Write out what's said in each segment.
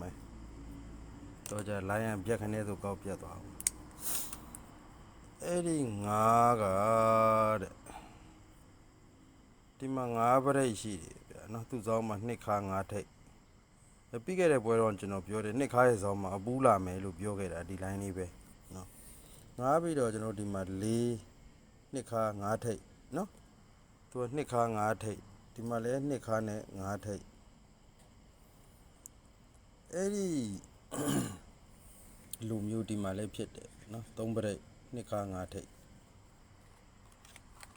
မယ်တော့ကြလိုင်းရန်ပြက်ခနဲ့ဆိုကောက်ပြက်သွားအောင်အဲ့ဒီငါးကတဲ့ဒီမှာငါးပရိတ်ရှိတယ်ဗျာနော်သူ့စောင်းမှာနှစ်ခါငါးထိပ်အဲ့ပြီးခဲ့တဲ့ပွဲတော့ကျွန်တော်ပြောတယ်နှစ်ခါရဲ့စောင်းမှာအပူးလာမယ်လို့ပြောခဲ့တာဒီလိုင်းလေးပဲနော်ငါးပြီးတော့ကျွန်တော်ဒီမှာ၄နှစ်ခါငါးထိပ်နော်သူကနှစ်ခါငါးထိပ်ဒီမှာလည်းနှစ်ခါနဲ့ငါးထိပ် အဲ့ဒီလူမျိုးဒီမှာလည်းဖြစ်တယ်နော်သုံးပရိတ်နှစ်ခါငါးထိပ်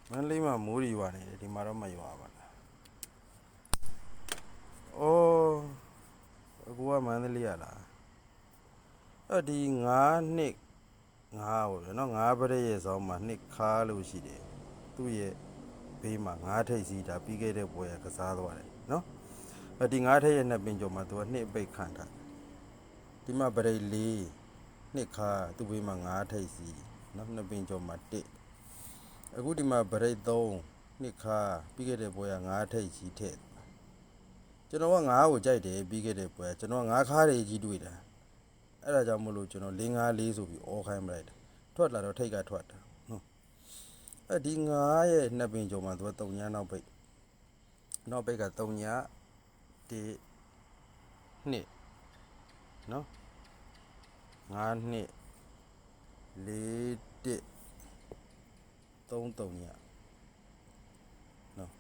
မန္တလေးမှာမိုးရီရွာနေတယ်ဒီမှာတော့မရွာပါလားအိုးအခုကမန္တလေးရလားအဲ့ဒီငါးနှစ်ငါးဟိုဗျာနော်ငါးပရိတ်ရဲ့ဆောင်းမှာနှစ်ခါလို့ရှိတယ်သူ့ရဲ့ဘေးမှာငါးထိပ်စီးတာပြီးခဲ့တဲ့ပွဲကကစားသွားတယ်နော်အ ဒီငါးထည့်ရဲ့နှစ်ပင်ကျော်မှာသူကနှစ်ပိတ်ခံထားဒီမှာပရိတ်လေးနှစ်ခါသူ့ဘေးမှာငါးထိပ်စီနော်နှစ်ပင်ကျော်မှာတစ်အခုဒီမှာပရိတ်သုံးနှစ်ခါပြီးခဲ့တဲ့ပွဲကငါးထိပ်စီထည့်ကျွန်တော်ကငါးကိုကြိုက်တယ်ပြီးခဲ့တဲ့ပွဲကကျွန်တော်ကငါးခါတွေကြီးတွေ့တာအဲ့ဒါကြောင့်မလို့ကျွန်တော်၄၅၄ဆိုပြီးအော်ခိုင်းမလိုက်တယ်ထွက်လာတော့ထိတ်ကထွက်တာနော်အဲ့ဒီငါးရဲ့နှစ်ပင်ကျော်မှာသူကတုံညာနောက်ပိတ်နောက်ပိတ်ကတုံညာ ဒီနှစ်နော်ငါးနှစ်လေးတစ်သုံးတုံညနော်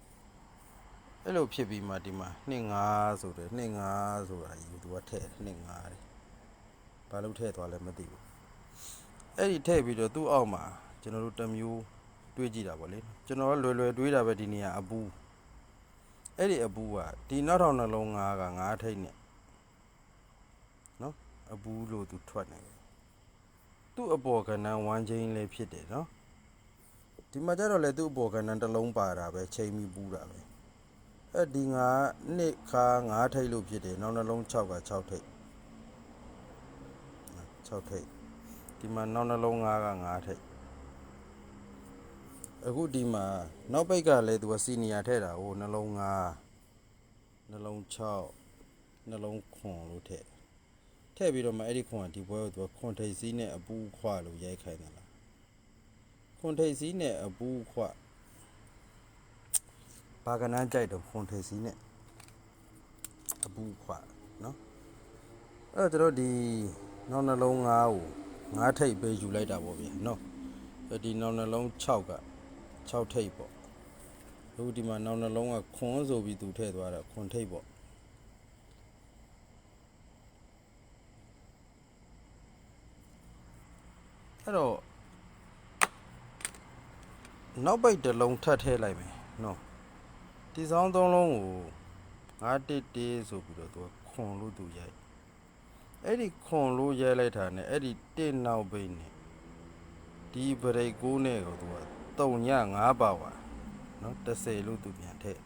အဲ့လိုဖြစ်ပြီးမှဒီမှာနှစ်ငါးဆိုတယ်နှစ်ငါးဆိုတာယူသူကထည့်တယ်နှစ်ငါးတယ်ဘာလို့ထည့်သွားလဲမသိဘူးအဲ့ဒီထည့်ပြီးတော့သူ့အောက်မှာကျွန်တော်တို့တစ်မျိုးတွေးကြည့်တာပေါ့လေကျွန်တော်ကလွယ်လွယ်တွေးတာပဲဒီနေရာအပူ အဲ့ဒီအပူကဒီနောက်ထောင်နှလုံးငါးကငါးထိတ်နဲ့နော်အပူလို့သူထွက်နေတယ်သူ့အပေါ်ကဏ္ဍဝမ်းချင်းလေးဖြစ်တယ်နော်ဒီမှာကျတော့လေသူ့အပေါ်ကဏ္ဍတစ်လုံးပါတာပဲချိန်ပြီးပူတာပဲအဲ့ဒီငါးနှစ်ခါငါးထိတ်လို့ဖြစ်တယ်နောက်နှလုံး6က6ထိတ်6ထိတ်ဒီမှာနောက်နှလုံးငါးကငါးထိတ် အခုဒီမှာနောက်ပိတ်ကလည်းသူကစီနီယာထည့်တာဟိုနှလုံးငါးနှလုံး6နှလုံးခွန်လို့ထည့်ထည့်ပြီးတော့မှအဲ့ဒီခွန်ကဒီဘွဲကိုသူကခွန်ထိပ်စည်းနဲ့အပူခွလို့ရိုက်ခိုင်းတယ်လားခွန်ထိပ်စည်းနဲ့အပူခွဘာကနန်းကြိုက်တော့ခွန်ထိပ်စည်းနဲ့အပူခွနော်အဲ့တော့ကျွန်တော်ဒီနောက်နှလုံး9ကို9ထိပ်ပေးယူလိုက်တာပေါ့ဗျာနော်အဲ့ဒီနောက်နှလုံး6က 6ထိပ်ပေါ့အခုဒီမှာနောက်နှလုံးကခွန်းဆိုပြီးသူထည့်သွားတာခွန်ထိပ်ပေါ့အဲ့တော့နောက်ပိတ်တစ်လုံးထပ်ထည့်လိုက်မယ်နော်ဒီဆောင်သုံးလုံးကိုငါတစ်တေးဆိုပြီးတော့သူကခွန်လို့သူရိုက်အဲ့ဒီခွန်လို့ရိုက်လိုက်တာ ਨੇ အဲ့ဒီတစ်နောက်ပိတ်နဲ့ဒီဗရိတ်ကိုးနဲ့ကိုသူက တုံည9ပါဝါနော်30လို့သူပြန်ထည့်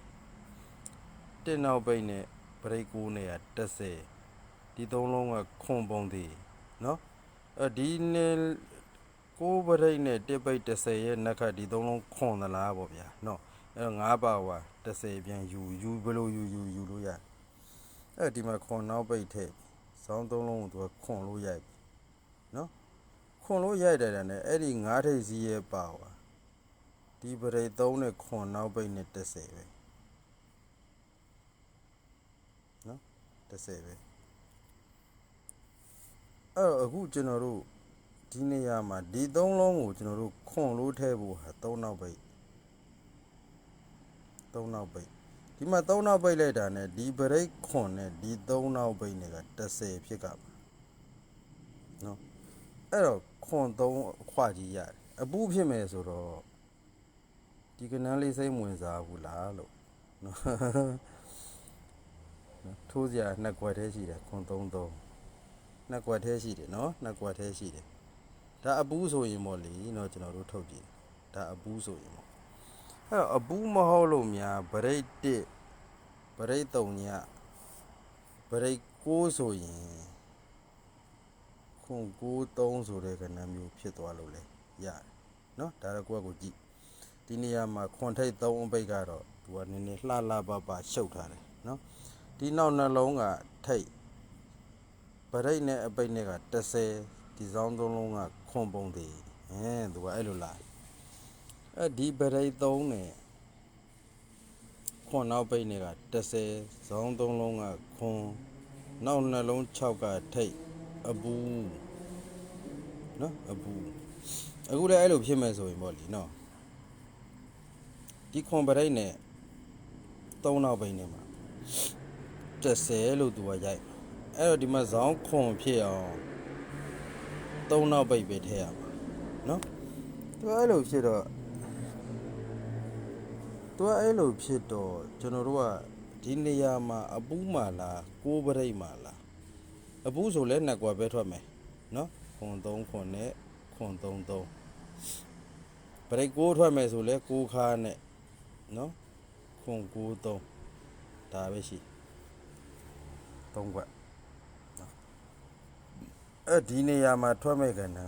တင်နောက်ပိတ်နဲ့ဘရိတ်ကိုနဲ့က30ဒီသုံးလုံးကခွန်ပုံသေးနော်အဲဒီနေကိုဘရိတ်နဲ့တစ်ပိတ်30ရဲ့နက်ခတ်ဒီသုံးလုံးခွန်သလားပေါ့ဗျာနော်အဲတော့၅ပါဝါ30ပြန်ယူယူဘယ်လိုယူယူယူလို့ရအဲဒီမှာခွန်နောက်ပိတ်ထည့်စောင်းသုံးလုံးကိုသူကခွန်လို့ရိုက်ပြီနော်ခွန်လို့ရိုက်တယ်တဲ့နဲ့အဲ့ဒီ၅ထိပ်စီးရဲ့ပါဝါ ဒီပရိတ်3နဲ့ခွန်နောက်ပိတ်နဲ့30ပဲနော်30ပဲအဲ့တော့အခုကျွန်တော်တို့ဒီနေရာမှာဒီ3လုံးကိုကျွန်တော်တို့ခွန်လို့ထည့်ဖို့ဟာ3နောက်ပိတ်3နောက်ပိတ်ဒီမှာ3နောက်ပိတ်လိုက်တာနဲ့ဒီပရိတ်ခွန်နဲ့ဒီ3နောက်ပိတ်နဲ့က30ဖြစ်ကပါနော်အဲ့တော့ခွန်3အခွကြီးရတယ်အပူဖြစ်မယ်ဆိုတော့ ဒီကနန်းလေးစိတ်မဝင်စားဘူးလားလို့နော်နော်ထိုးစရာနှစ်ကွက်သေးရှိတယ်ခွန်33နှစ်ကွက်သေးရှိတယ်နော်နှစ်ကွက်သေးရှိတယ်ဒါအပူးဆိုရင်ပေါ့လေနော်ကျွန်တော်တို့ထုတ်ကြည့်တယ်ဒါအပူးဆိုရင်ပေါ့အဲ့တော့အပူးမဟုတ်လို့များဗရိတ်1ဗရိတ်3ညဗရိတ်6ဆိုရင်ခွန်93ဆိုတဲ့ကဏ္ဍမျိုးဖြစ်သွားလို့လေရတယ်နော်ဒါတော့ကိုယ့်အကိုကြည့် ဒီနေရာမှာခွန်ထိတ်3အပိတ်ကတော့သူကနည်းနည်းလှလှပပရှုပ်ထားတယ်နော်ဒီနောက်နှလုံးကထိတ်ရိတ်နဲ့အပိတ်နဲ့က30ဒီဆောင်သုံးလုံးကခွန်ပုံသေးဟင်းသူကအဲ့လိုလာအဲဒီပရိတ်သုံးနဲ့ခွန်နောက်ပိတ်နဲ့က30ဆောင်သုံးလုံးကခွန်နောက်နှလုံး6ကထိတ်အပူနော်အပူအခုလည်းအဲ့လိုဖြစ်မဲ့ဆိုရင်ပေါ့လीနော် ဒီခွန်ပရိတ်နဲ့3နောက်ပိတ်နဲ့မှာ30လို့သူကရိုက်အဲ့တော့ဒီမှာဇောင်းခွန်ဖြစ်အောင်3နောက်ပိတ်ပဲထည့်ရမှာနော်သူကအဲ့လိုဖြစ်တော့သူကအဲ့လိုဖြစ်တော့ကျွန်တော်တို့ကဒီနေရာမှာအပူးမှာလားကိုးပရိတ်မှာလားအပူးဆိုလဲနှစ်ကွာပဲထွက်မယ်နော်ခွန်3ခွန်နဲ့ခွန်3 3ပရိတ်ကိုးထွက်မယ်ဆိုလဲကိုးခါနဲ့ နော်ခွန်9 3ဒါပဲရှိ3ကွက်နော်အဲ့ဒီနေရာမှာထွက်မဲ့ကဏ္ဍ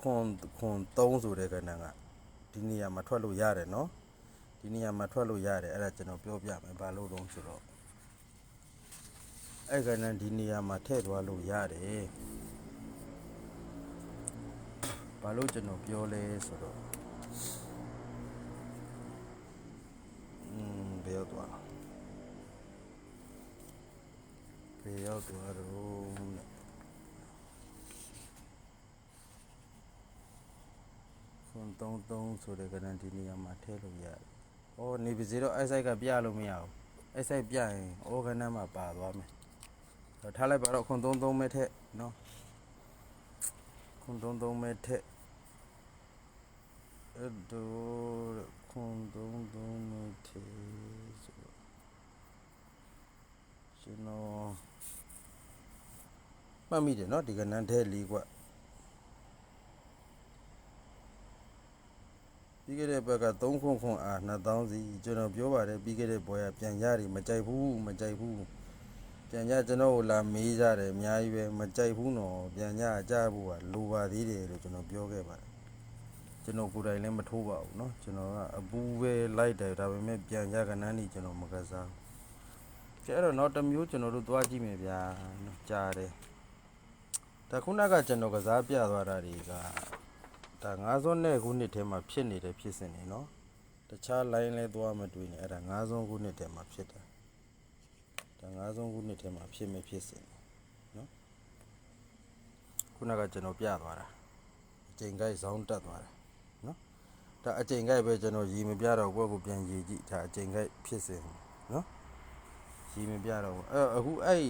ခွန်ခွန်3ဆိုတဲ့ကဏ္ဍကဒီနေရာမှာထွက်လို့ရတယ်နော်ဒီနေရာမှာထွက်လို့ရတယ်အဲ့ဒါကျွန်တော်ပြောပြမယ်ဘာလို့တော့ဆိုတော့အဲ့ကဏ္ဍဒီနေရာမှာထည့်သွားလို့ရတယ်ဘာလို့ကျွန်တော်ပြောလဲဆိုတော့ ရောက်သွားတော့နဲ့ခွန်33ဆိုတဲ့ကဏ္ဍဒီနေရာမှာထည့်လို့ရတယ်။အော်နေပါစေတော့အဲ့ဆိုင်ကပြလို့မရဘူး။အဲ့ဆိုင်ပြရင်အော်ကဏ္ဍမှာပါသွားမယ်။တော့ထားလိုက်ပါတော့ခွန်33မဲ့ထက်နော်။ခွန်33မဲ့ထက်အဲ့တော့ခွန်33မဲ့ထက်ဆိုတော့ကျွန်တော် မှတ်မိတယ်နော်ဒီကဏ္ဍထဲလေးကွပြီးခဲ့တဲ့ဘက်က3ခွန်ခွန်အား2000စီကျွန်တော်ပြောပါတယ်ပြီးခဲ့တဲ့ဘွဲကပြန်ရတယ်မကြိုက်ဘူးမကြိုက်ဘူးပြန်ကြကျွန်တော်ကိုလာမေးကြတယ်အများကြီးပဲမကြိုက်ဘူးနော်ပြန်ကြကြားဖို့ကလိုပါသေးတယ်လို့ကျွန်တော်ပြောခဲ့ပါတယ်ကျွန်တော်ကိုယ်တိုင်လည်းမထိုးပါဘူးเนาะကျွန်တော်ကအပူပဲလိုက်တယ်ဒါပေမဲ့ပြန်ကြကဏ္ဍนี่ကျွန်တော်မကစားဘူးကျအဲ့တော့နောက်တစ်မျိုးကျွန်တော်တို့သွားကြည့်မယ်ဗျာနော်ကြားတယ် ဒါခုနကကျွန်တော်ကစားပြသွားတာတွေကဒါ9စွန်းနဲ့ခုနှစ်ထဲမှာဖြစ်နေတဲ့ဖြစ်စဉ်တွေနော်တခြား line လဲသွားမတွေ့နဲ့အဲ့ဒါ9စွန်းခုနှစ်ထဲမှာဖြစ်တာဒါ9စွန်းခုနှစ်ထဲမှာဖြစ်မဲ့ဖြစ်စဉ်နော်ခုနကကျွန်တော်ပြသွားတာအချိန်ကိုက်ဇောင်းတက်သွားတာနော်ဒါအချိန်ကိုက်ပဲကျွန်တော်ရီမပြတော့ဘွက်ကိုပြန်ရီကြည့်ဒါအချိန်ကိုက်ဖြစ်စဉ်နော်ရီမပြတော့ဘူးအဲ့အခုအဲ့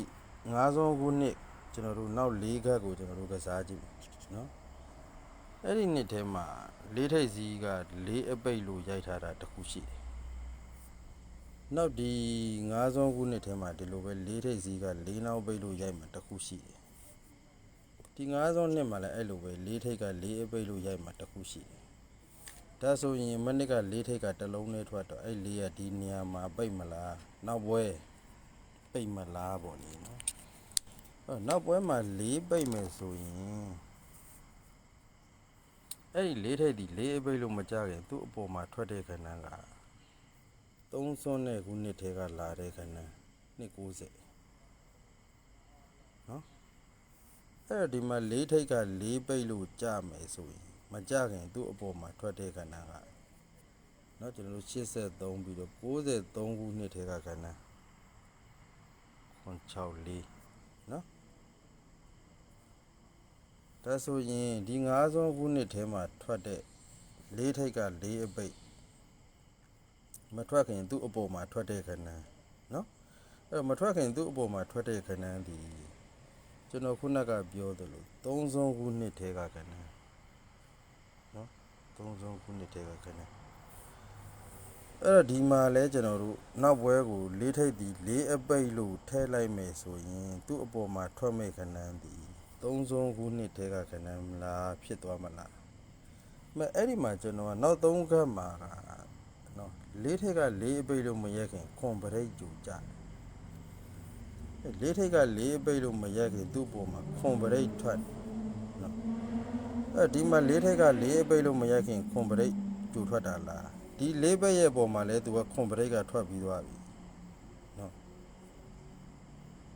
9စွန်းခုနှစ် ကျွန်တော်တို့နောက်၄ခက်ကိုကျွန်တော်တို့ကစားကြည့်မယ်နော်အဲ့ဒီနှစ်ထဲမှာလေးထိပ်စီးကလေးအပိတ်လို့ရိုက်ထားတာတစ်ခုရှိတယ်။နောက်ဒီငါးစုံခုနှစ်ထဲမှာဒီလိုပဲလေးထိပ်စီးကလေးနောက်ပိတ်လို့ရိုက်မှာတစ်ခုရှိတယ်။ဒီငါးစုံနှစ်မှာလည်းအဲ့လိုပဲလေးထိပ်ကလေးအပိတ်လို့ရိုက်မှာတစ်ခုရှိတယ်။ဒါဆိုရင်မနစ်ကလေးထိပ်ကတစ်လုံးနဲ့ထွက်တော့အဲ့လေးကဒီနေရာမှာပိတ်မလား။နောက်ပွဲပိတ်မလားပေါ့လေနော်။ အဲ့နောက်ပွဲမှာလေးပိတ်မယ်ဆိုရင်အဲ့ဒီလေးထိပ်ဒီလေးအပိတ်လို့မကြခင်သူ့အပေါ်မှာထွက်တဲ့ခဏကသုံးစွန်းတဲ့ခုနှစ်ထဲကလာတဲ့ခဏနှစ်90နော်အဲ့တော့ဒီမှာလေးထိပ်ကလေးပိတ်လို့ကြမယ်ဆိုရင်မကြခင်သူ့အပေါ်မှာထွက်တဲ့ခဏကနော်ကျွန်တော်တို့83ပြီးတော့93ခုနှစ်ထဲကခဏခွ န်64နော်ဒါဆိုရင်ဒီ9ဆုံးခုနှစ်ထဲမှာထွက်တဲ့လေးထိတ်ကလေးအပိတ်မထွက်ခင်သူ့အပေါ်မှာထွက်တဲ့ခဏနော်အဲ့တော့မထွက်ခင်သူ့အပေါ်မှာထွက်တဲ့ခဏဒီကျွန်တော်ခုနကပြောသလို3ဆုံးခုနှစ်ထဲကခဏနော်3ဆုံးခုနှစ်ထဲကခဏ အဲ့တော့ဒီမှာလဲကျွန်တော်တို့နောက်ပွဲကိုလေးထိတ်ဒီလေးအပိတ်လို့ထဲလိုက်မယ်ဆိုရင် သူ့အပေါ်မှာထွက်မဲ့ခဏဒီသုံးဆုံးခုနှစ်ထဲကခဏမလားဖြစ်သွားမလားမအဲ့ဒီမှာကျွန်တော်ကနောက်သုံးခတ်မှာကနော်လေးထက်ကလေးအပိတ်လို့မရက်ခင်ခွန်ပရိတ်ကြူကြတယ်အဲ့လေးထက်ကလေးအပိတ်လို့မရက်ခင်သူ့ပုံမှာခွန်ပရိတ်ထွက်နော်အဲ့ဒီမှာလေးထက်ကလေးအပိတ်လို့မရက်ခင်ခွန်ပရိတ်ကြူထွက်တာလား ဒီလေးဘက်ရဲ့ပုံမှာလဲသူကခွန်ပရိတ်ကထွက်ပြီးသွားပြီနော်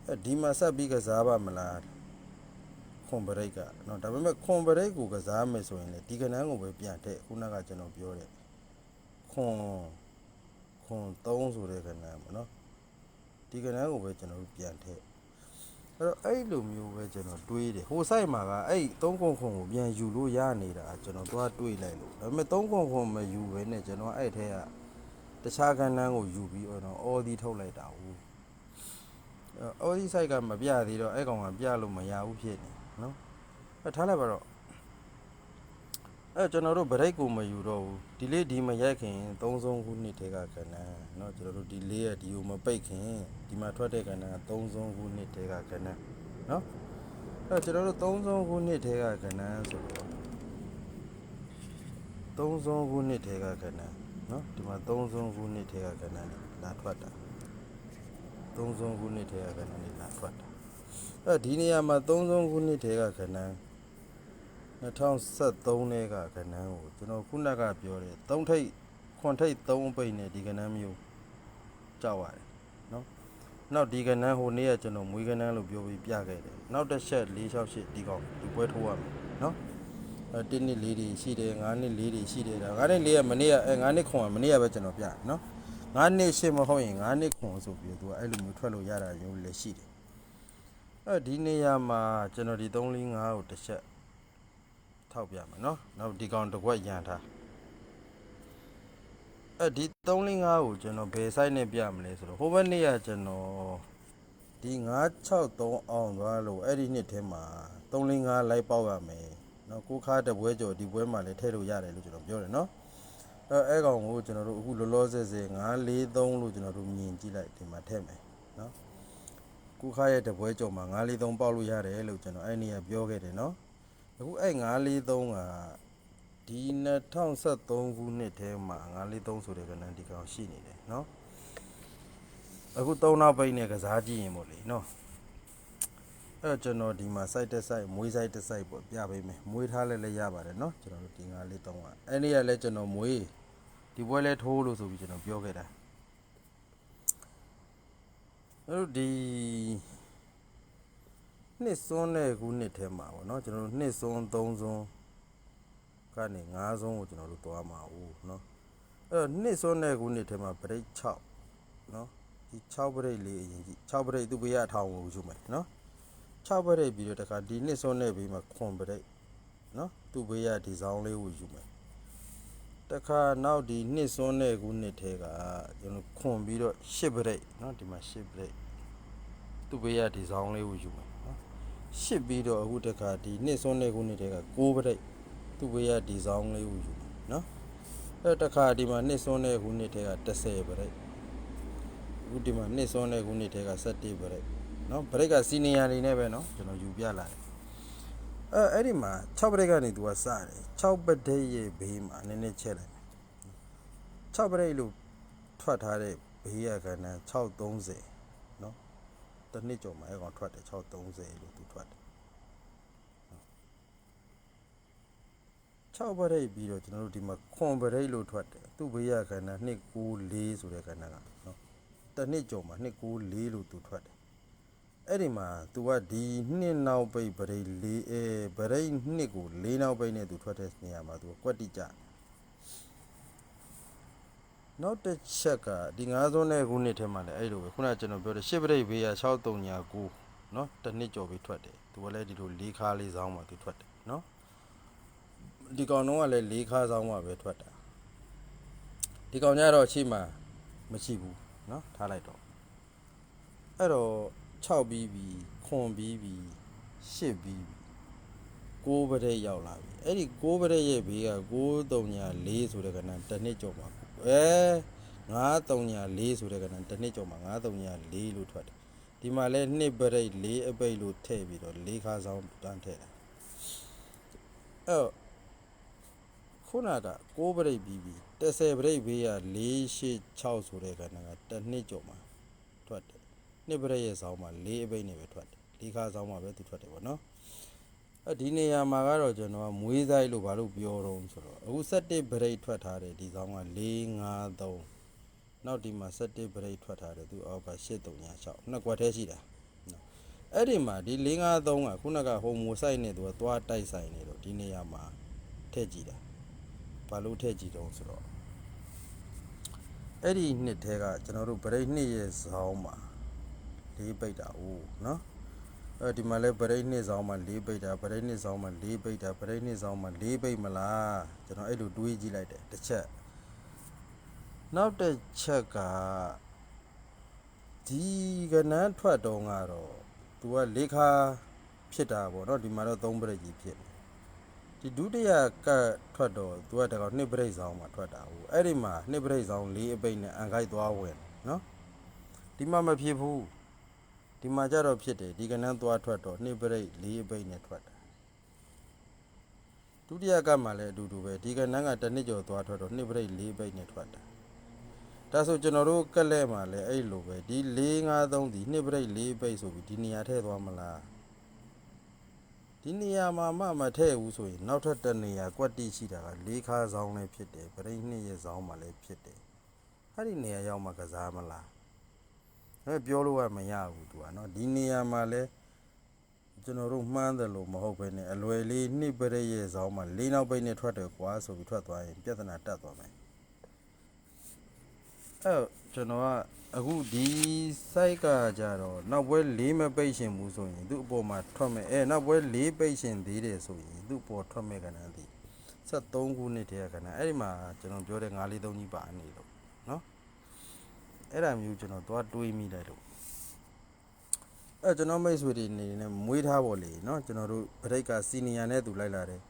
အဲဒီမှာဆက်ပြီးကစားပါမလားခွန်ပရိတ်ကနော်ဒါပေမဲ့ခွန်ပရိတ်ကိုကစားမယ်ဆိုရင်လေဒီကနန်းကိုပဲပြန်ထည့်ခုနကကျွန်တော်ပြောတဲ့ခွန်ခွန်3ဆိုတဲ့ကနန်းပေါ့နော်ဒီကနန်းကိုပဲကျွန်တော်တို့ပြန်ထည့် အဲ့တော့အဲ့လိုမျိုးပဲကျွန်တော်တွေးတယ်ဟိုဆိုင်မှာကအဲ့3ခွန်ခွန်ကိုပြန်ယူလို့ရနေတာကျွန်တော်သွားတွေးလိုက်လို့ဒါပေမဲ့3ခွန်ခွန်မယူဘဲနဲ့ကျွန်တော်အဲ့ထဲကတခြားကနန်းကိုယူပြီးတော့အော်ဒီထုတ်လိုက်တာဟုတ်အော်ဒီဆိုင်ကမပြသေးတော့အဲ့ကောင်ကပြလို့မရဘူးဖြစ်နေနော်အဲထားလိုက်ပါတော့ အဲကျွန်တော်တို့ဗရိတ်ကိုမယူတော့ဘူးဒီလေးဒီမရိုက်ခင်3ဆုံးခုနှစ်ထဲကကဏ္ဍเนาะကျွန်တော်တို့ဒီလေးရဒီကိုမပိတ်ခင်ဒီမှာထွက်တဲ့ကဏ္ဍက3ဆုံးခုနှစ်ထဲကကဏ္ဍเนาะအဲကျွန်တော်တို့3ဆုံးခုနှစ်ထဲကကဏ္ဍဆိုတော့3ဆုံးခုနှစ်ထဲကကဏ္ဍเนาะဒီမှာ3ဆုံးခုနှစ်ထဲကကဏ္ဍလာထွက်တာ သုံးဆုံးခုနှစ်ထဲကကဏ္ဍနေလာထွက်တာအဲဒီနေရာမှာသုံးဆုံးခုနှစ်ထဲကကဏ္ဍ 2073နဲ့ကကဏ္ဍကိုကျွန်တော်ခုနကပြောတယ်သုံးထိပ်ခွန်ထိပ်သုံးပိတ်နဲ့ဒီကဏ္ဍမျိုးကြောက်ရတယ်နော်နောက်ဒီကဏ္ဍဟိုနေ့ကကျွန်တော်မွေးကဏ္ဍလို့ပြောပြီးပြခဲ့တယ်နောက်တစ်ချက်468ဒီကောင်ဒီပွဲထိုးရမယ်နော်အဲတင်းနှစ်လေးတွေရှိတယ်9နှစ်လေးတွေရှိတယ်ဒါ9နှစ်လေးကမနေ့ကအဲ9နှစ်ခွန်ကမနေ့ကပဲကျွန်တော်ပြတယ်နော်ငါးနှစ်ရှင်းမဟုတ်ရင်ငါးနှစ်ခွန်ဆိုပြီးတော့သူကအဲ့လိုမျိုးထွက်လို့ရတာမျိုးလည်းရှိတယ်အဲဒီနေရာမှာကျွန်တော်ဒီ345ကိုတစ်ချက် ထောက်ပြမယ်နော်နောက်ဒီကောင်တစ်ခွက်ရန်ထားအဲဒီ345ကိုကျွန်တော်ဘယ် site နဲ့ပြမလဲဆိုတော့ဟိုဘက်နေ့ကကျွန်တော်ဒီ963အောင်သွားလို့အဲ့ဒီနှစ်ထဲမှာ345လိုက်ပေါက်ရမယ်နော်ကိုခါတပွဲကျော်ဒီပွဲမှာလည်းထည့်လို့ရတယ်လို့ကျွန်တော်ပြောတယ်နော်အဲအဲ့ကောင်ကိုကျွန်တော်တို့အခုလောလောဆယ်ဆယ်943လို့ကျွန်တော်တို့မြင်ကြည့်လိုက်ဒီမှာထည့်မယ်နော်ကုခါရဲ့တပွဲကြော်မှာ943ပေါက်လို့ရတယ်လို့ကျွန်တော်အဲ့နေရပြောခဲ့တယ်နော် အခုအဲ့943ကဒီ2013ခုနှစ်ထဲမှာ943ဆိုတဲ့ကဏ္ဍဒီကောင်ရှိနေတယ်နော်အခု3နောက်ပိတ်နဲ့ကစားကြည့်ရင်ပေါ့လေနော်အဲ့တော့ကျွန်တော်ဒီမှာ site တစ် site မွေး site တစ် site ပေါ့ပြပေးမယ်မွေးထားလဲလည်းရပါတယ်เนาะကျွန်တော်တို့ဒီ943ကအဲ့ဒီကလည်းကျွန်တော်မွေးဒီပွဲလဲထိုးလို့ဆိုပြီးကျွန်တော်ပြောခဲ့တာအဲ့တော့ဒီ နှစ်စွန်းတဲ့ခုနှစ်ထဲမှာပေါ့နော်ကျွန်တော်တို့နှစ်စွန်း၃စွန်းကနေ၅စွန်းကိုကျွန်တော်တို့သွားမှာဦးနော်အဲ့တော့နှစ်စွန်းတဲ့ခုနှစ်ထဲမှာ break 6နော်ဒီ6 break လေးအရင်ကြည့်6 break သူ့ဘေးရထောင်ကိုယူမယ်နော်6 break ပြီးတော့တခါဒီနှစ်စွန်းတဲ့ဘေးမှာခွန် break နော်သူ့ဘေးရဒီဆောင်လေးကိုယူမယ်တခါနောက်ဒီနှစ်စွန်းတဲ့ခုနှစ်ထဲကကျွန်တော်ခွန်ပြီးတော့10 break နော်ဒီမှာ10 break သူ့ဘေးရဒီဆောင်လေးကိုယူမယ် ရှစ်ပြီးတော့အခုတခါဒီနှစ်စွန်းလေးခုနှစ်တည်းကကိုးပရိတ်သူ့ဝေးရဒီဆောင်လေးကိုယူနော်အဲတခါဒီမှာနှစ်စွန်းလေးခုနှစ်တည်းက30ပရိတ်အခုဒီမှာနှစ်စွန်းလေးခုနှစ်တည်းက17ပရိတ်နော်ပရိတ်ကစီနီယာတွေနဲ့ပဲနော်ကျွန်တော်ယူပြလာတယ်အဲအဲ့ဒီမှာ6ပရိတ်ကနေသူကစတယ်6ပရိတ်ရဲ့ဘေးမှာနည်းနည်းချက်လိုက်6ပရိတ်လို့ထွက်ထားတဲ့ဘေးရကဏ္ဍ630 တစ်နှစ်ကျော်မှာအဲ့ကောင်ထွက်တယ်630လို့သူထွက်တယ်6ဘရိတ်ပြီးတော့ကျွန်တော်တို့ဒီမှာခွန်ဘရိတ်လို့ထွက်တယ်သူ့ဘေးရကဏ္ဍ294ဆိုတဲ့ကဏ္ဍကနော်တစ်နှစ်ကျော်မှာ294လို့သူထွက်တယ် အဲ့ဒီမှာ तू ကဒီနှစ်နောက်ပိတ်ဗရိတ်လေးအဲဗရိတ်နှစ်ကိုလေးနောက်ပိတ်နဲ့ तू ထွက်တဲ့နေရာမှာ तू ကွက်တိကြ နောက်တစ်ချက်ကဒီ9စွန်းတဲ့ခုနှစ်ထဲမှာလည်းအဲ့လိုပဲခုနကကျွန်တော်ပြောတဲ့ရှစ်ဗရိတ်ဘေးက6339เนาะတစ်နှစ်ကျော်ပြီးထွက်တယ် तू ကလည်းဒီလိုလေးခါလေးစောင်းမှာ तू ထွက်တယ်เนาะဒီကောင်တော့ကလည်းလေးခါစောင်းမှာပဲထွက်တာဒီကောင်ညတော့ရှိမှမရှိဘူးเนาะထားလိုက်တော့အဲ့တော့ 6ပြီးပြီခွန်ပြီးပြီ8ပြီးပြီ6ပရိတ်ရောက်လာပြီအဲ့ဒီ6ပရိတ်ရဲ့ဘေးက934ဆိုတဲ့ကဏ္ဍတစ်နှစ်ကျော်မှာ အဲ934ဆိုတဲ့ကဏ္ဍတစ်နှစ်ကျော်မှာ934လို့ထွက်တယ်ဒီမှာလဲနှစ်ပရိတ်4အပိတ်လို့ထည့်ပြီးတော့4ခါဆောင်တန်းထည့်တာအဲ့တော့ခုနက6ပရိတ်ပြီးပြီ10ပရိတ်ဘေးက486ဆိုတဲ့ကဏ္ဍကတစ်နှစ်ကျော်မှာထွက်တယ်နှစ်ပရက်ရဲ့ဆောင်းမှာ၄အပိတ်နဲ့ပဲထွက်တယ်၄ခါဆောင်းမှာပဲသူထွက်တယ်ပေါ့နော် အဲဒီနေရာမှာကတော့ကျွန်တော်ကမွေးဆိုင်လို့ဘာလို့ပြောတော့ဆိုတော့အခု7ပရိတ်ထွက်ထားတယ်ဒီဆောင်းက4 5 3နောက်ဒီမှာ7ပရိတ်ထွက်ထားတယ်သူအောက်က8 3 6နှစ်ကွက်ထဲရှိတာနော်အဲ့ဒီမှာဒီ453ကခုနကဟိုမိုဆိုင်နဲ့သူကသွားတိုက်ဆိုင်နေတော့ဒီနေရာမှာထည့်ကြည့်တာဘာလို့ထည့်ကြည့်တော့ဆိုတော့အဲ့ဒီနှစ်ထဲကကျွန်တော်တို့ဗရိတ်နှစ်ရဲ့ဇောင်းမှာလေးပိတ်တာဦးနော် အဲဒီမှာလဲဗရိတ်နှစ်ဇောင်းမှာလေးပိတ်တာဗရိတ်နှစ်ဇောင်းမှာလေးပိတ်တာဗရိတ်နှစ်ဇောင်းမှာလေးပိတ်မလားကျွန်တော်အဲ့လိုတွေးကြည့်လိုက်တယ်တစ်ချက်နောက်တစ်ချက်ကဒီကနန်းထွက်တော့ကတော့သူကလေးခါဖြစ်တာပေါ့နော်ဒီမှာတော့3ပရိတ်ကြီးဖြစ်တယ်ဒီဒုတိယကတ်ထွက်တော့သူကတကောင်နှစ်ပရိတ်ဆောင်မှာထွက်တာဟိုအဲ့ဒီမှာနှစ်ပရိတ်ဆောင်လေးအပိတ်နဲ့အန်ခိုက်သွားဝင်နော်ဒီမှာမဖြစ်ဘူး ဒီမှာကြတော့ဖြစ်တယ်ဒီကနန်းသွားထွက်တော့နှစ်ပရိတ်လေးအပိတ်နဲ့ထွက်တာဒုတိယကတ်မှာလည်းအတူတူပဲဒီကနန်းကတစ်နှစ်ကျော်သွားထွက်တော့နှစ်ပရိတ်လေးအပိတ်နဲ့ထွက်တာဒါဆိုကျွန်တော်တို့ကက်လက်မှာလည်းအဲ့လိုပဲဒီ4 5 3ဒီနှစ်ပရိတ်လေးအပိတ်ဆိုပြီးဒီနေရာထည့်သွားမလားဒီနေရာမှာမှမထည့်ဘူးဆိုရင်နောက်ထပ်တစ်နေရာကွက်တိရှိတာက၄ခါဆောင်လည်းဖြစ်တယ်ပရိတ်နှစ်ရဲ့ဆောင်မှလည်းဖြစ်တယ်အဲ့ဒီနေရာရောက်မှကစားမလား အဲပြောလို့ကမရဘူးသူကနော်ဒီနေရာမှာလည်းကျွန်တော်တို့မှန်းတယ်လို့မဟုတ်ဘဲနဲ့အလွယ်လေးနှစ်ပရိတ်ရဲ့ဆောင်မှ၄နောက်ပိတ်နဲ့ထွက်တယ်ကွာဆိုပြီးထွက်သွားရင်ပြဿနာတက်သွားမယ်အဲ့ကျွန်တော်ကအခုဒီ site ကကြတော့နောက်ပွဲ၄မပိတ်ရှင်ဘူးဆိုရင်သူ့အပေါ်မှာထွက်မယ်အဲနောက်ပွဲ၄ပိတ်ရှင်သေးတယ်ဆိုရင်သူ့အပေါ်ထွက်မယ်ကဏ္ဍသည်73ခုနှစ်တည်းကဏ္ဍအဲ့ဒီမှာကျွန်တော်ပြောတဲ့943ကြီးပါနေလို့နော် အဲ့ဒါမျိုးကျွန်တော်သွားတွေးမိလိုက်လို့အဲ့ကျွန်တော်မိတ်ဆွေတွေနေနဲ့မွေးထားပေါ်လေနော်ကျွန်တော်တို့ဗရိတ်ကစီနီယာနဲ့သူလိုက်လာတယ်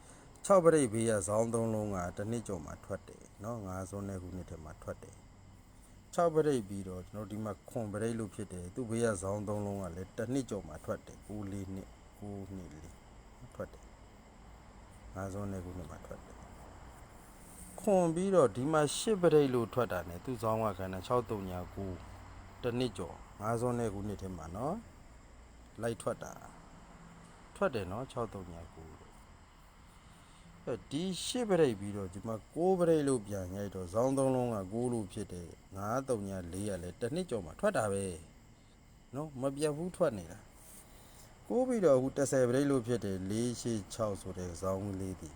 6ဗရိတ်ဘေးကဇောင်း3လုံးကတစ်နှစ်ကျော်မှာထွက်တယ်နော်9စုံတဲ့ခုနှစ်ထဲမှာထွက်တယ်6ပရိတ်ပြီးတော့ကျွန်တော်ဒီမှာခွန်ပရိတ်လို့ဖြစ်တယ်သူ့ဘေးကဇောင်းသုံးလုံးကလည်းတစ်နှစ်ကျော်မှထွက်တယ်9လေးနှစ်9နှစ်လေးထွက်တယ်ငါးစုံနဲ့ခုနှစ်မှထွက်တယ် ခွန်ပြီးတော့ဒီမှာ10ပရိတ်လို့ထွက်တာ ਨੇ သူ့ဇောင်းကခန္ဓာ6339တစ်နှစ်ကျော်ငါးစုံနဲ့ခုနှစ်ထဲမှာနော်လိုက်ထွက်တာထွက်တယ်နော်6339အဲဒီရှစ်ပရိတ်ပြီးတော့ဒီမှာ6ပရိတ်လို့ပြန်ရိုက်တော့ဇောင်းသုံးလုံးက6လို့ဖြစ်တယ်9 3ညာ4ရလဲတစ်နှစ်ကျော်မှထွက်တာပဲနော်မပြတ်ဘူးထွက်နေတာ6ပြီးတော့အခု30ပရိတ်လို့ဖြစ်တယ်4 8 6ဆိုတဲ့ဇောင်းလေးဒီ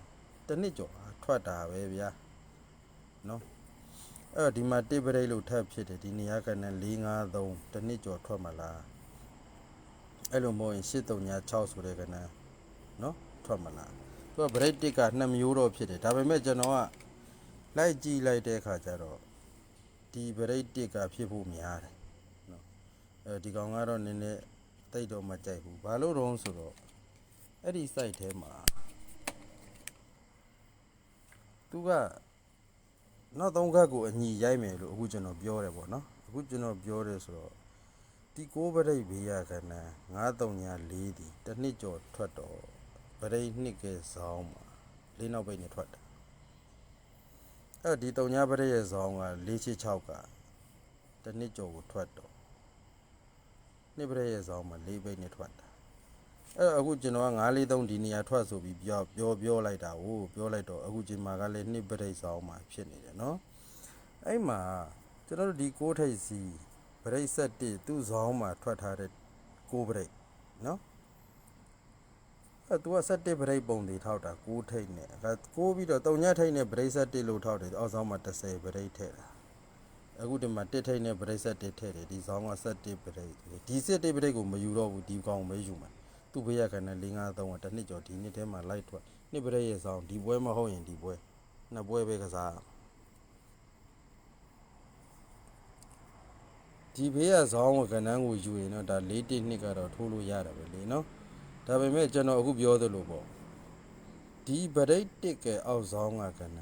တစ်နှစ်ကျော်ထွက်တာပဲဗျာ နော်အဲ့တော့ဒီမှာ1ပရိတ်လို့ထပ်ဖြစ်တယ်ဒီနေရာကန4 5 3တစ်နှစ်ကျော်ထွက်မလားအဲ့လိုမဟုတ်ရင်8 3ညာ6ဆိုတဲ့ကနနော်ထွက်မလားသူက break tick ကနှစ်မျိုးတော့ဖြစ်တယ်ဒါပေမဲ့ကျွန်တော်ကလိုက်ကြည့်လိုက်တဲ့အခါကျတော့ဒီ break tick ကဖြစ်ဖို့များတယ်နော်အဲဒီကောင်ကတော့နည်းနည်းတိတ်တော့မကြိုက်ဘူးဘာလို့တော့ဆိုတော့အဲ့ဒီ site ထဲမှာသူက နောက်သုံးခတ်ကိုအညီရိုက်မယ်လို့အခုကျွန်တော်ပြောတယ်ပေါ့နော်အခုကျွန်တော်ပြောတယ်ဆိုတော့ဒီကိုးပရိတ်ဘေးရကနန်း9304ဒီတစ်နှစ်ကျော်ထွက်တော့ပရိတ်နှစ်ကဲဇောင်းမှာလေးနောက်ပိတ်နဲ့ထွက်တာအဲ့ဒီတုံညာပရိတ်ရဲ့ဇောင်းက466ကတစ်နှစ်ကျော်ကိုထွက်တော့နှစ်ပရိတ်ရဲ့ဇောင်းမှာလေးပိတ်နဲ့ထွက်တာ အဲ့တော့အခုကျွန်တော်က943ဒီနေရာထွက်ဆိုပြီးပြောပြောပြောလိုက်တာကိုပြောလိုက်တော့အခုချိန်မှာကလည်းနှစ်ပရိတ်ဇောင်းမှာဖြစ်နေတယ်နော်အဲ့မှာကျွန်တော်တို့ဒီ6ထိပ်စီပရိတ်ဆက်1သူ့ဇောင်းမှာထွက်ထားတဲ့6ပရိတ်နော်အဲသူက17 break ပုံတွေထောက်တာ6ထိတ်နဲ့အဲ6ပြီးတော့3ညထိတ်နဲ့ break 17လို့ထောက်တယ်အောက်ဆောင်မှာ10 break ထည့်တာအခုဒီမှာ1ထိတ်နဲ့ break 17ထည့်တယ်ဒီဆောင်က17 break ဒီ17 break ကိုမယူတော့ဘူးဒီကောင်မယူမှာ သူ့ဘေးရခိုင်နဲ့၄၅သုံးကတစ်နှစ်ကျော်ဒီနှစ်ထဲမှာလိုက်ထွက်နှစ်ပရက်ရဲ့ဆောင်ဒီပွဲမဟုတ်ရင်ဒီပွဲနှစ်ပွဲပဲကစားဒီဘေးကဆောင်းဝကဏ္ဍကိုယူရင်တော့ဒါ၄တိနှစ်ကတော့ထိုးလို့ရတယ်ပဲလေနော်ဒါပေမဲ့ကျွန်တော်အခုပြောသလိုပေါ့ဒီဗရိတ်တစ်ကအောက်ဆောင်းကကဏ္ဍ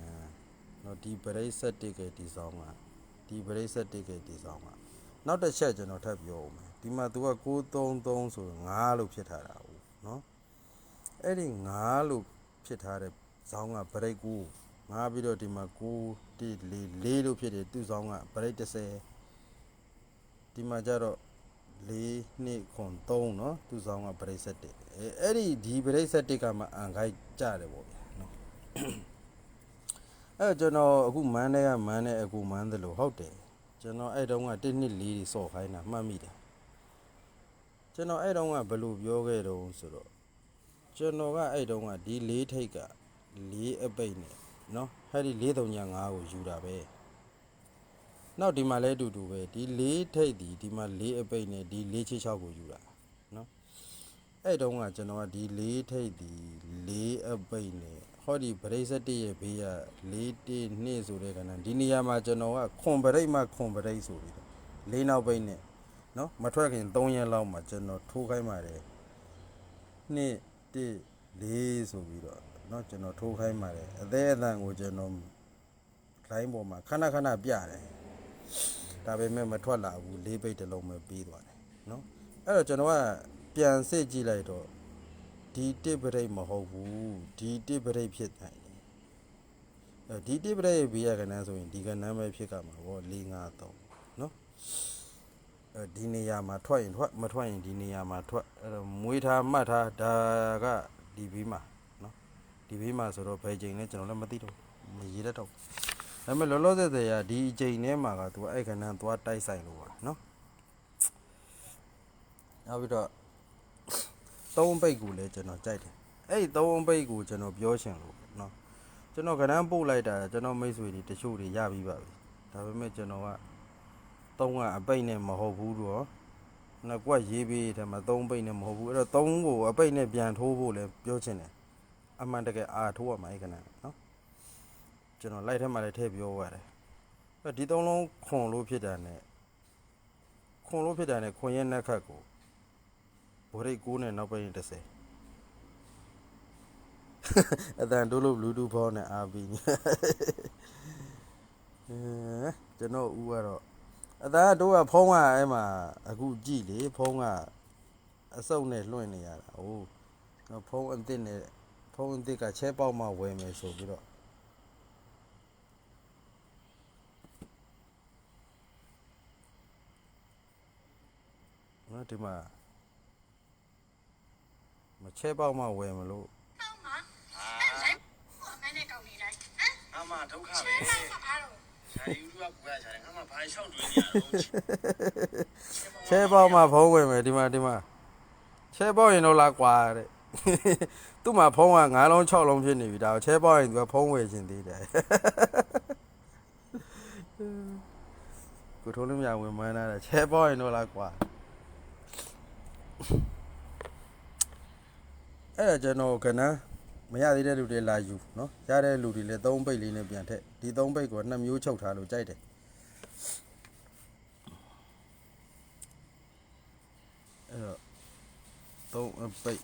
နော်ဒီဗရိတ်ဆက်တစ်ကဒီဆောင်းကဒီဗရိတ်ဆက်တစ်ကဒီဆောင်းကနောက်တစ်ချက်ကျွန်တော်ထပ်ပြောဦးမယ် ဒီမှာ तू က633ဆို5လို့ဖြစ်ထားတာဟုတ်เนาะအဲ့ဒီ5လို့ဖြစ်ထားတဲ့ဆောင်ကဗရိတ်9 5ပြီးတော့ဒီမှာ9 1 4 4လို့ဖြစ်တယ်သူ့ဆောင်ကဗရိတ်30ဒီမှာကျတော့ ၄နှစ်ခွန်3เนาะသူဆောင်ကဗရိတ်ဆက်တစ်အဲအဲ့ဒီဒီဗရိတ်ဆက်တစ်ကမှအန်ခိုက်ကြတယ်ပေါ့ဗျာเนาะအဲ့တော့ကျွန်တော်အခုမန်းတဲ့ကမန်းတဲ့အခုမန်းတယ်လို့ဟုတ်တယ်ကျွန်တော်အဲ့တုန်းက1နှစ်4တွေစော့ခိုင်းတာမှတ်မိတယ် ကျွန်တော်အဲ့တုန်းကဘယ်လိုပြောခဲ့တုံးဆိုတော့ကျွန်တော်ကအဲ့တုန်းကဒီလေးထိတ်ကလေးအပိတ်နဲ့နော်ဟဲ့ဒီလေးတုံညာ5ကိုယူတာပဲနောက်ဒီမှာလဲအတူတူပဲဒီလေးထိတ်ဒီဒီမှာလေးအပိတ်နဲ့ဒီလေးချစ်6ကိုယူတာနော်အဲ့တုန်းကကျွန်တော်ကဒီလေးထိတ်ဒီလေးအပိတ်နဲ့ဟောဒီဗရိတ်စက်တရဲ့ဘေးကလေးတစ်နှစ်ဆိုတဲ့ကဏ္ဍဒီနေရာမှာကျွန်တော်ကခွန်ဗရိတ်မှခွန်ဗရိတ်ဆိုပြီးတော့လေးနောက်ပိတ်နဲ့ နော်မထွက်ခင်3ရက်လောက်မှကျွန်တော်ထိုးခိုင်းပါတယ်နှစ်တစ်လေးဆိုပြီးတော့နော်ကျွန်တော်ထိုးခိုင်းပါတယ်အသေးအတန်ကိုကျွန်တော်လိုင်းပေါ်မှာခဏခဏပြတယ်ဒါပေမဲ့မထွက်လာဘူးလေးပိတ်တစ်လုံးပဲပြီးသွားတယ်နော်အဲ့တော့ကျွန်တော်ကပြန်စစ်ကြည့်လိုက်တော့ဒီတစ်ပရိတ်မဟုတ်ဘူးဒီတစ်ပရိတ်ဖြစ်နိုင်တယ်အဲဒီတစ်ပရိတ်ရဲ့ဘေးရကဏ္ဍဆိုရင်ဒီကဏ္ဍပဲဖြစ်ကမှာပေါ့4 5 3နော်အဲ ဒီနေရာမှာထွက်ရင်ထွက်မထွက်ရင်ဒီနေရာမှာထွက်အဲ့တော့မွေးထားမှတ်ထားဒါကဒီဘေးမှာနော်ဒီဘေးမှာဆိုတော့ဘယ်ချိန်လဲကျွန်တော်လည်းမသိတော့ဘူးမရေးတတ်တော့ဘူးဒါပေမဲ့လောလောဆယ်ဆယ်ကဒီအချိန်ထဲမှာကသူကအဲ့ခဏသွားတိုက်ဆိုင်လို့ပါနော်နောက်ပြီးတော့သုံးပိတ်ကိုလည်းကျွန်တော်ကြိုက်တယ်အဲ့ဒီသုံးပိတ်ကိုကျွန်တော်ပြောရှင်လို့နော်ကျွန်တော်ခဏပို့လိုက်တာကျွန်တော်မိတ်ဆွေတွေတချို့တွေရပြီးပါပြီဒါပေမဲ့ကျွန်တော်က သုံးကအပိတ်နဲ့မဟုတ်ဘူးတော့နှစ်ကွက်ရေးပေးတယ်မှာသုံးပိတ်နဲ့မဟုတ်ဘူးအဲ့တော့သုံးကိုအပိတ်နဲ့ပြန်ထိုးဖို့လည်းပြောချင်တယ်အမှန်တကယ်အာထိုးရမှာအဲ့ကနနော်ကျွန်တော်လိုက်ထဲမှာလည်းထည့်ပြောရတယ်အဲ့ဒီသုံးလုံးခွန်လို့ဖြစ်တာနဲ့ခွန်လို့ဖြစ်တာနဲ့ခွန်ရဲ့နှက်ခတ်ကိုဘိုးရိတ်9နဲ့နောက်ပိတ်ရင်30အတန်တို့လို့ Bluetooth ဖောင်းနဲ့အားပြီးအဲကျွန်တော်ဦးကတော့ အသားတို့ကဖုံးကအဲ့မှာအခုကြည့်လေဖုံးကအစုပ်နဲ့လွှင့်နေရတာဟိုနော်ဖုံးအစ်စ်နဲ့ဖုံးအစ်စ်ကချဲပေါက်မှဝယ်မယ်ဆိုပြီးတော့နော်ဒီမှာမချဲပေါက်မှဝယ်မလို့တော့မှာအဲ့လိုက်ပေါ်မနဲ့ကောင်းနေလိုက်ဟမ်အမဒုက္ခချပဲဲ လိုက်မှာပါတော့ရှာရီဦးကပူရရှာတယ်ငါမှဘာလျှောက်တွေးနေရတော့ချဲပေါက်မှဖုံးဝယ်မယ်ဒီမှာဒီမှာချဲပေါက်ရင်တော့လားကွာတဲ့သူ့မှာဖုံးက9လုံး6လုံးဖြစ်နေပြီဒါကိုချဲပေါက်ရင်သူကဖုံးဝယ်ခြင်းသေးတယ်ကိုထိုးလို့မရဝင်မန်းလာတယ်ချဲပေါက်ရင်တော့လားကွာအဲ့ဒါကျွန်တော်ကနန်း မရသေးတဲ့လူတွေလာယူနော်ရတဲ့လူတွေလည်း၃ပိတ်လေးနဲ့ပြန်ထက်ဒီ၃ပိတ်ကိုနှစ်မျိုးချုပ်ထားလို့ကြိုက်တယ်အဲ့တော့၃ပိတ်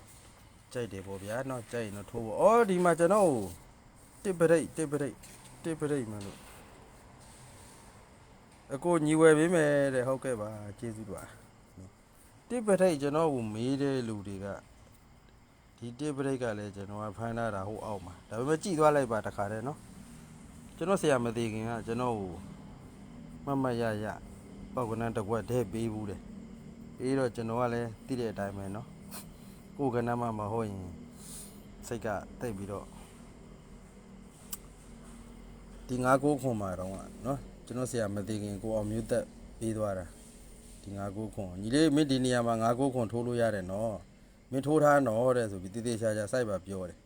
ကြိုက်တယ်ပေါ့ဗျာနော်ကြိုက်ရင်တော့ထိုးပေါ့အော်ဒီမှာကျွန်တော်တစ်ပရိတ်တစ်ပရိတ်တစ်ပရိတ်မှလို့အကိုညီဝယ်ပေးမယ်တဲ့ဟုတ်ကဲ့ပါကျေးဇူးပါတစ်ပရိတ်ကျွန်တော်ကိုမေးတဲ့လူတွေက ဒီတစ်ဘရိတ်ကလည်းကျွန်တော်ကဖမ်းလာတာဟိုအောက်မှာဒါပေမဲ့ကြည့်သွားလိုက်ပါတခါတည်းနော်ကျွန်တော်ဆရာမသိခင်ကကျွန်တော်ကိုမမရရပောက်ကနန်းတစ်ခွက်တည်းပေးဘူးတယ်ပြီးတော့ကျွန်တော်ကလည်းသိတဲ့အတိုင်းပဲနော်ကိုယ်ကနန်းမှမဟုတ်ရင်စိတ်ကတိတ်ပြီးတော့ဒီငါးကိုခွန်မှာတော့နော်ကျွန်တော်ဆရာမသိခင်ကိုအောင်မျိုးသက်ပေးသွားတာဒီငါးကိုခွန်ညီလေးမင်းဒီနေရာမှာငါးကိုခွန်ထိုးလို့ရတယ်နော် မင်းထိုးထားတော့တဲ့ဆိုပြီးတည်တည်ရှာရှာစိုက်ပါပြောတယ်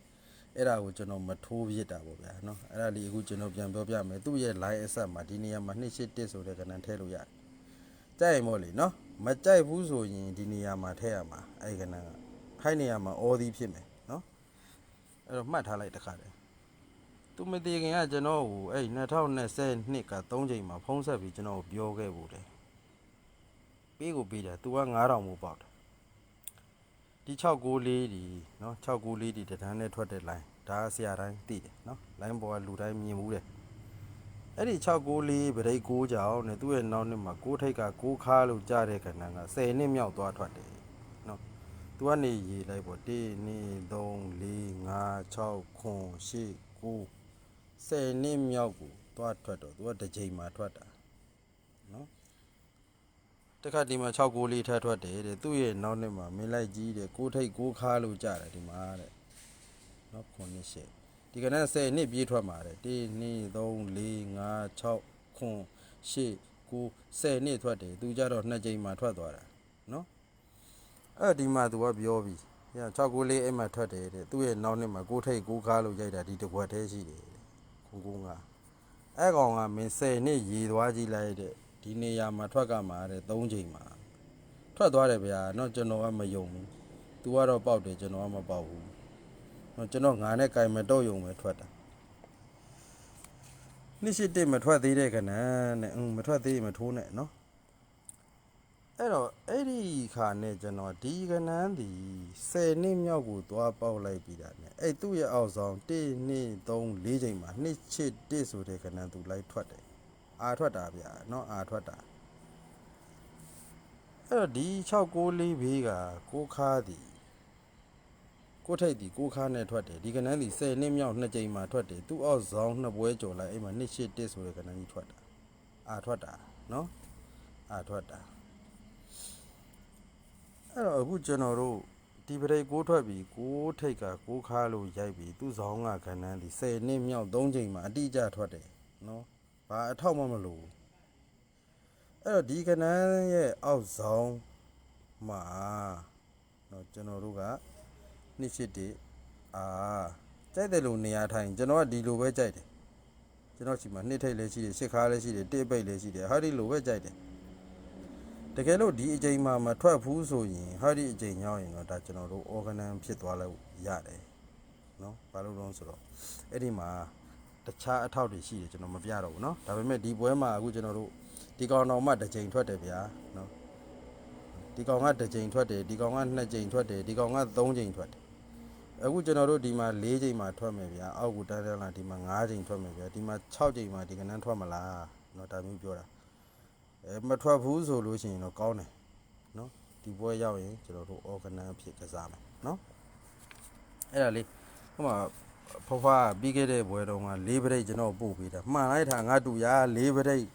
အဲ့ဒါကိုကျွန်တော်မထိုးပြစ်တာပေါ့ဗျာနော်အဲ့ဒါလေးအခုကျွန်တော်ပြန်ပြောပြမယ်သူ့ရဲ့ line အဆက်မှာဒီနေရာမှာ281ဆိုတဲ့ကဏ္ဍထည့်လို့ရတယ်ကြိုက်ရင်မို့လေနော်မကြိုက်ဘူးဆိုရင်ဒီနေရာမှာထည့်ရမှာအဲ့ကဏ္ဍကခိုင်းနေရာမှာအော်သီးဖြစ်မယ်နော်အဲ့တော့မှတ်ထားလိုက်တခါတည်းသူမသေးခင်ကကျွန်တော်ကိုအဲ့2022က3ချိန်မှာဖုန်းဆက်ပြီးကျွန်တော်ကိုပြောခဲ့ဘူးတယ်ပေးကိုပေးတာ तू က9000မို့ပေါက်တာ ဒီ694ဒီနော်694ဒီတန်းနဲ့ထွက်တဲ့ line ဒါကဆရာတိုင်းသိတယ်နော် line ပေါ်ကလူတိုင်းမြင်မှုတယ်အဲ့ဒီ694ဗရိတ်6ကြောင်နဲ့သူ့ရဲ့နောက်နှစ်မှာ6ထိတ်က6ခါလို့ကြားတဲ့ခဏက10နှစ်မြောက်သွားထွက်တယ်နော်သူကနေရေးလိုက်ပေါ့1 2 3 4 5 6 9 10 10နှစ်မြောက်ကိုသွားထွက်တော့သူကတစ်ချိန်မှာထွက်တာနော် တခါဒီမှာ694ထပ်ထွက်တယ်တဲ့သူ့ရဲ့နောက်နှစ်မှာမင်းလိုက်ကြီးတဲ့6ထိတ်6ခါလို့ကြားတယ်ဒီမှာတဲ့နော်ခုနှစ်ရှစ်ဒီကနေ့10နှစ်ပြေးထွက်မှာတဲ့1 2 3 4 5 6 9 10နှစ်ထွက်တယ်သူကြတော့နှစ်ကြိမ်မှာထွက်သွားတာနော်အဲ့ဒီမှာ तू ကပြောပြီ။ညာ6ကိုလေးအဲ့မှာထွက်တယ်တဲ့။သူ့ရဲ့နောက်နှစ်မှာကိုထိတ်ကိုကားလို့ရိုက်တာဒီတစ်ခွက်တည်းရှိတယ်တဲ့။ခုကုန်းကအဲ့ကောင်ကမင်း10နှစ်ရေသွားကြည့်လိုက်တဲ့ ဒီနေရာမှာထွက်ကမှာတဲ့3ချိန်မှာထွက်သွားတယ်ဗျာ။เนาะကျွန်တော်ကမယုံဘူး။ तू ကတော့ပေါက်တယ်ကျွန်တော်ကမပေါက်ဘူး။เนาะကျွန်တော်ငါနဲ့ကြိုင်မတော့ယုံပဲထွက်တာ။နှစ်ရှိတစ်မထွက်သေးတဲ့ကနန်းနဲ့อืมမထွက်သေးရင်မထိုးနဲ့เนาะ အဲ့တော့အဲ့ဒီခါနဲ့ကျွန်တော်ဒီကနန်းဒီ10နှစ်မြောက်ကိုသွားပေါက်လိုက်ပြီးတာ ਨੇ အဲ့သူ့ရဲ့အောက်ဆောင်1 2 3 4ချိန်မှာ2ချစ်1ဆိုတဲ့ကနန်းသူလိုက်ထွက်တယ် အာထွက်တာဗျာเนาะအာထွက်တာအဲ့တော့ဒီ694ဘေးကကိုခါသည်ကိုထိတ်ဒီကိုခါနဲ့ထွက်တယ်ဒီကနန်းဒီ10နှစ်မြောက်2ချိန်မှာထွက်တယ်သူ့အောက်ဆောင်နှစ်ပွဲကျော်လိုက်အဲ့မှာ2ချစ်1ဆိုတဲ့ကနန်းကြီးထွက်တာအာထွက်တာเนาะအာထွက်တာ အဲ့တော့အခုကျွန်တော်တို့ဒီပရိတ်ကိုထွက်ပြီးကိုထိတ်ကကိုခါလို့ရိုက်ပြီးသူ့ဆောင်ကခဏန်းဒီ10နှစ်မြောက်3ချိန်မှာအတိအကျထွက်တယ်နော် ဘာအထောက်မှမလိုဘူးအဲ့တော့ဒီကနန်းရဲ့အောက်ဆောင်မှာတော့ကျွန်တော်တို့ကနှစ်ရှစ်တအာကြိုက်တယ်လို့နေရာထိုင်ကျွန်တော်ကဒီလိုပဲကြိုက်တယ်ကျွန်တော်ရှိမှာနှစ်ထိတ်လည်းရှိတယ်ရှစ်ခါလည်းရှိတယ်တစ်ပိတ်လည်းရှိတယ်ဟာဒီလိုပဲကြိုက်တယ်တကယ်လို့ဒီအချိန်မှာမထွက်ဘူးဆိုရင်ဟာဒီအချိန်ညောင်းရင်တော့ဒါကျွန်တော်တို့ organ ဖြစ်သွားလို့ရတယ်နော်ဘာလို့လဲဆိုတော့အဲ့ဒီမှာ တခြားအထောက်တွေရှိတယ်ကျွန်တော်မပြတော့ဘူးเนาะဒါပေမဲ့ဒီပွဲမှာအခုကျွန်တော်တို့ဒီကောင်တော်မှတစ်ချိန်ထွက်တယ်ဗျာเนาะဒီကောင်ကတစ်ချိန်ထွက်တယ်ဒီကောင်ကနှစ်ချိန်ထွက်တယ်ဒီကောင်ကသုံးချိန်ထွက်တယ်အခုကျွန်တော်တို့ဒီမှာ၄ချိန်မှာထွက်မယ်ဗျာအောက်ကတန်းတန်းလာဒီမှာ၅ချိန်ထွက်မယ်ဗျာဒီမှာ6ချိန်မှာဒီကနန်းထွက်မလားเนาะဒါမျိုးပြောတာ အဲမထွက်ဘူးဆိုလို့ရှိရင်တော့ကောင်းတယ်နော်ဒီပွဲရောက်ရင်ကျွန်တော်တို့ organ အဖြစ်ကစားမယ်နော်အဲ့ဒါလေးဟိုမှာ ဖွားဖွားပြီးခဲ့တဲ့ပွဲတုန်းက၄ပရိတ်ကျွန်တော်ပို့ပေးတာမှန်လိုက်တာငါတူရ၄ပရိတ်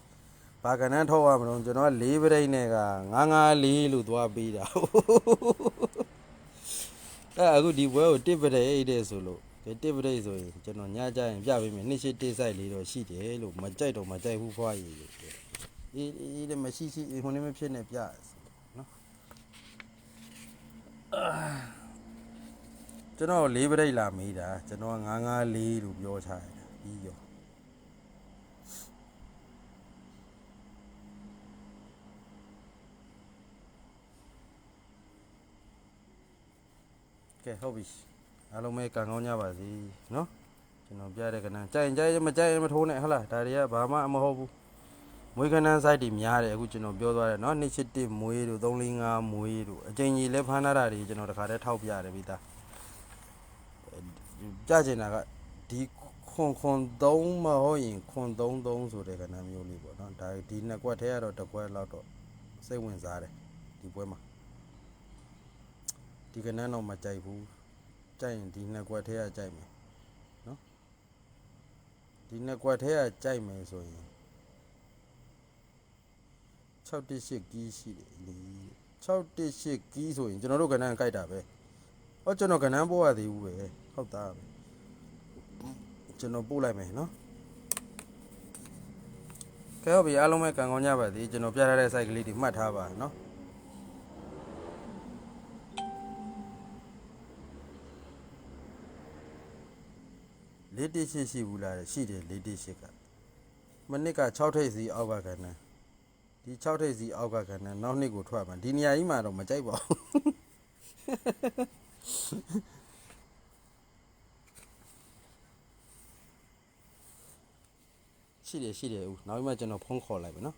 ဘာကနန်းထောက်ရမလို့ကျွန်တော်က၄ပရိတ်နဲ့က954လို့သွားပေးတာအဲ့အခုဒီပွဲကိုတစ်ပရိတ်တဲ့ဆိုလို့ဒီတစ်ပရိတ်ဆိုရင်ကျွန်တော်ညကြရင်ပြပေးမယ်နှစ်ရှိတစ်ဆိုင်လေးတော့ရှိတယ်လို့မကြိုက်တော့မကြိုက်ဘူးဖွားရည်လို့ပြောအေးအေးလည်းမရှိရှိအေးဟိုနေမဖြစ်နေပြနော်အာ ကျွန်တော်လေးပရိတ်လာမေးတာကျွန်တော်954လို့ပြောထားတယ်ပြီးရောကဲဟုတ်ပြီအားလုံးပဲကံကောင်းကြပါစေနော်ကျွန်တော်ပြတဲ့ကဏ္ဍကြိုင်ကြိုင်မကြိုင်မထိုးနဲ့ဟုတ်လားဒါတွေကဘာမှမဟုတ်ဘူးမွေးကဏ္ဍ site တွေများတယ်အခုကျွန်တော်ပြောသွားတယ်နော်271မွေးတို့345မွေးတို့အကြိမ်ကြီးလဲဖမ်းထားတာတွေကျွန်တော်တခါတည်းထောက်ပြတယ်ပြီးသား ပြချင်တာကဒီခွန်ခွန်3မဟုတ်ရင်ခွန်33ဆိုတဲ့ကဏ္ဍမျိုးလေးပေါ့နော်ဒါဒီနှစ်ကွက်ထဲကတော့တစ်ကွက်လောက်တော့စိတ်ဝင်စားတယ်ဒီပွဲမှာဒီကဏ္ဍတော့မကြိုက်ဘူးကြိုက်ရင်ဒီနှစ်ကွက်ထဲကကြိုက်မယ်နော်ဒီနှစ်ကွက်ထဲကကြိုက်မယ်ဆိုရင်618ကီးရှိတယ်လေ618ကီးဆိုရင်ကျွန်တော်တို့ကဏ္ဍကိုက်တာပဲဟောကျွန်တော်ကဏ္ဍပေါ်ရသေးဘူးပဲဟုတ်သားပဲ ကျွန်တော်ပို့လိုက်မယ်နော်ကဲဟုတ်ပြီအားလုံးပဲကံကောင်းကြပါစေကျွန်တော်ပြထားတဲ့ site ကလေးတွေမှတ်ထားပါနော်လေးတစ်ရှိရှိဘူးလားရှိတယ်လေးတစ်ရှိကမနစ်က6ထိပ်စီအောက်ကကဏ္ဍဒီ6ထိပ်စီအောက်ကကဏ္ဍနောက်နှစ်ကိုထွက်မှာဒီနေရာကြီးမှာတော့မကြိုက်ပါဘူး ရှိတယ်ရှိတယ်ဦးနောက်ပြီးမှကျွန်တော်ဖုန်းခေါ်လိုက်မယ်နော်